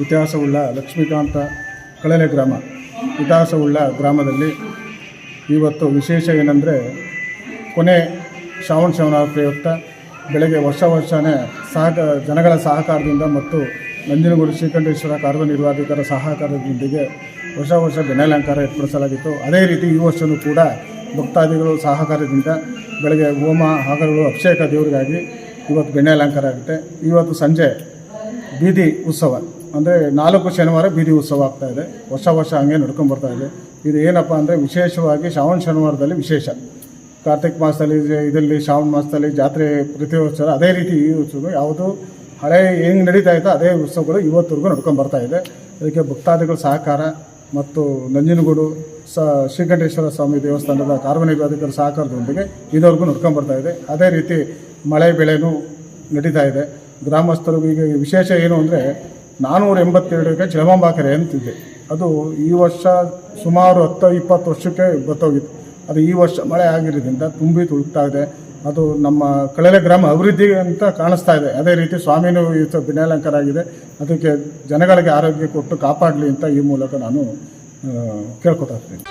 ಇತಿಹಾಸವುಳ್ಳ ಲಕ್ಷ್ಮೀಕಾಂತ ಕಳಲೆ ಗ್ರಾಮ. ಇತಿಹಾಸವುಳ್ಳ ಗ್ರಾಮದಲ್ಲಿ ಇವತ್ತು ವಿಶೇಷ ಏನಂದರೆ ಕೊನೆ ಶ್ರಾವಣ ಶವನ ಪ್ರಯುಕ್ತ ಬೆಳಗ್ಗೆ ವರ್ಷ ವರ್ಷನೇ ಸಹಕ ಜನಗಳ ಸಹಕಾರದಿಂದ ಮತ್ತು ನಂಜನಗೂಡು ಶ್ರೀಕಂಠೇಶ್ವರ ಕಾರ್ಯನಿರ್ವಾಹಕರ ಸಹಕಾರದೊಂದಿಗೆ ವರ್ಷ ವರ್ಷ ಬೆಣ್ಣೆಲಂಕಾರ ಏರ್ಪಡಿಸಲಾಗಿತ್ತು. ಅದೇ ರೀತಿ ಈ ವರ್ಷವೂ ಕೂಡ ಭಕ್ತಾದಿಗಳು ಸಹಕಾರದಿಂದ ಬೆಳಗ್ಗೆ ಹೋಮ ಹಾಗರಗಳು ಅಭಿಷೇಕ ದೇವರಿಗಾಗಿ ಇವತ್ತು ಬೆಣ್ಣೆ ಅಲಂಕಾರ ಆಗುತ್ತೆ. ಇವತ್ತು ಸಂಜೆ ಬೀದಿ ಉತ್ಸವ. ಅಂದರೆ ನಾಲ್ಕು ಶನಿವಾರ ಬೀದಿ ಉತ್ಸವ ಆಗ್ತಾ ಇದೆ. ವರ್ಷ ವರ್ಷ ಹಂಗೆ ನಡ್ಕೊಂಡು ಬರ್ತಾ ಇದೆ. ಇದು ಏನಪ್ಪ ಅಂದರೆ ವಿಶೇಷವಾಗಿ ಶ್ರಾವಣ ಶನಿವಾರದಲ್ಲಿ ವಿಶೇಷ. ಕಾರ್ತಿಕ್ ಮಾಸದಲ್ಲಿ, ಇದರಲ್ಲಿ ಶ್ರಾವಣ ಮಾಸದಲ್ಲಿ ಜಾತ್ರೆ ಪ್ರತಿ ವರ್ಷ ಅದೇ ರೀತಿ ಈ ಉತ್ಸವ. ಯಾವುದು ಹಳೆ ಹೆಂಗೆ ನಡೀತಾ ಇತ್ತು ಅದೇ ಉತ್ಸವಗಳು ಇವತ್ತರೆಗೂ ನಡ್ಕೊಂಡು ಬರ್ತಾ ಇದೆ. ಅದಕ್ಕೆ ಭಕ್ತಾದಿಗಳ ಸಹಕಾರ ಮತ್ತು ನಂಜನಗೂಡು ಸ ಶ್ರೀಕಂಠೇಶ್ವರ ಸ್ವಾಮಿ ದೇವಸ್ಥಾನದ ಕಾರ್ಯನಿರ್ವಾಹಕರ ಸಹಕಾರದೊಂದಿಗೆ ಇದುವರೆಗೂ ನಡ್ಕೊಂಡು ಬರ್ತಾ ಇದೆ. ಅದೇ ರೀತಿ ಮಳೆ ಬೆಳೆನೂ ನಡೀತಾ ಇದೆ. ಗ್ರಾಮಸ್ಥರು ಈಗ ವಿಶೇಷ ಏನು ಅಂದರೆ ನಾನ್ನೂರ ಎಂಬತ್ತೆರಡಕ್ಕೆ ಚಿಳಮಾಂಬ ಕೆರೆ ಅಂತಿದೆ. ಅದು ಈ ವರ್ಷ ಸುಮಾರು ಹತ್ತು, ಇಪ್ಪತ್ತು ವರ್ಷಕ್ಕೆ ಬತ್ತೋಗಿತ್ತು ಅದು ಈ ವರ್ಷ ಮಳೆ ಆಗಿರೋದ್ರಿಂದ ತುಂಬಿ ತುಳುಕ್ತಾ ಇದೆ. ಅದು ನಮ್ಮ ಕಳಲೆ ಗ್ರಾಮ ಅಭಿವೃದ್ಧಿ ಅಂತ ಕಾಣಿಸ್ತಾ ಇದೆ. ಅದೇ ರೀತಿ ಸ್ವಾಮಿನೂ ಸ ಭಿನ್ನಾಲಂಕಾರ ಆಗಿದೆ ಅದಕ್ಕೆ ಜನಗಳಿಗೆ ಆರೋಗ್ಯ ಕೊಟ್ಟು ಕಾಪಾಡಲಿ ಅಂತ ಈ ಮೂಲಕ ನಾನು ಕೇಳ್ಕೊತಾ ಇರ್ತೀನಿ